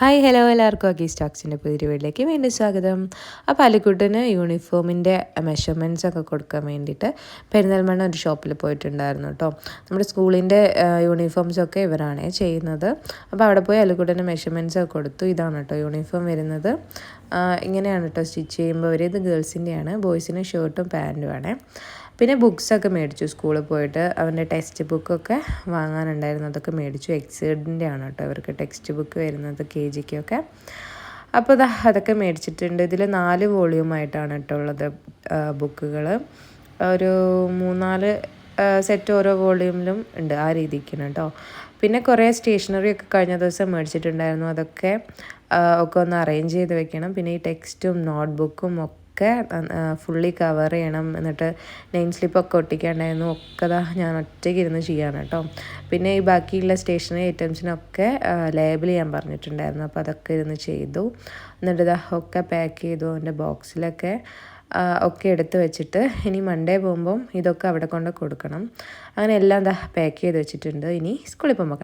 Hi hello എല്ലാവർക്കും. അക്കി സ്റ്റോക്സിന്റെ പുതിയ വീട്ടിലേക്ക് വീണ്ടും സ്വാഗതം. അപ്പോൾ അലിക്കുട്ടിന് യൂണിഫോമിന്റെ മെഷർമെന്റ്സ് ഒക്കെ കൊടുക്കാൻ വേണ്ടിയിട്ട് പെരിന്തൽമണ്ണ ഒരു ഷോപ്പിൽ പോയിട്ടുണ്ടായിരുന്നു കേട്ടോ നമ്മുടെ സ്കൂളിന്റെ യൂണിഫോംസ് ഒക്കെ ഇവരാണ് ചെയ്യുന്നത്. അപ്പോൾ അവിടെ പോയി അലിക്കുട്ടിന് മെഷർമെന്റ്സ് ഒക്കെ കൊടുത്തു. ഇതാണ് കേട്ടോ യൂണിഫോം വരുന്നത്. ഇങ്ങനെയാണ് കേട്ടോ സ്റ്റിച്ച് ചെയ്യുമ്പോൾ അവർ ഇത് ഗേൾസിന്റെയാണ് ബോയ്സിന് ഷർട്ടും പാന്റും ആണ്. പിന്നെ ബുക്സൊക്കെ മേടിച്ചു. സ്കൂളിൽ പോയിട്ട് അവന്റെ ടെക്സ്റ്റ് ബുക്കൊക്കെ വാങ്ങാനുണ്ടായിരുന്നു. അതൊക്കെ മേടിച്ചു. എക്സേഡിന്റെ ആണ് കേട്ടോ അവർക്ക് ടെക്സ്റ്റ് ബുക്ക് വരുന്നത് കെ ജിക്കൊക്കെ അപ്പോൾ ഇതാ അതൊക്കെ മേടിച്ചിട്ടുണ്ട്. ഇതിൽ നാല് വോളിയൂമായിട്ടാണ് കേട്ടോ ഉള്ളത് ബുക്കുകൾ. ഒരു മൂന്നാൽ സെറ്റ് ഓരോ വോളിയൂമിലും ഉണ്ട് ആ രീതിക്കാണ് കേട്ടോ. പിന്നെ കുറേ സ്റ്റേഷനറി ഒക്കെ കഴിഞ്ഞ ദിവസം മേടിച്ചിട്ടുണ്ടായിരുന്നു. അതൊക്കെ ഒക്കെ ഒന്ന് അറേഞ്ച് ചെയ്ത് വെക്കണം. പിന്നെ ഈ ടെക്സ്റ്റും നോട്ട്ബുക്കും ഒക്കെ ഒക്കെ ഫുള്ളി കവർ ചെയ്യണം എന്നിട്ട് നെയിം സ്ലിപ്പൊക്കെ ഒട്ടിക്കാണ്ടായിരുന്നു. ഒക്കെ ദാ ഞാൻ ഒറ്റയ്ക്ക് ഇരുന്ന് ചെയ്യാണ് കേട്ടോ. പിന്നെ ഈ ബാക്കിയുള്ള സ്റ്റേഷനറി ഐറ്റംസിനൊക്കെ ലേബിൾ ചെയ്യാൻ പറഞ്ഞിട്ടുണ്ടായിരുന്നു. അപ്പോൾ അതൊക്കെ ഇരുന്ന് ചെയ്തു. എന്നിട്ട് ഇതാ ഒക്കെ പാക്ക് ചെയ്തു അതിന്റെ ബോക്സിലൊക്കെ ഒക്കെ എടുത്ത് വെച്ചിട്ട് ഇനി മൺഡേ പോകുമ്പം ഇതൊക്കെ അവിടെ കൊണ്ട് കൊടുക്കണം. അങ്ങനെ എല്ലാം എന്താ പാക്ക് ചെയ്ത് വെച്ചിട്ടുണ്ട്. ഇനി സ്കൂളിൽ പോകുമ്പോൾ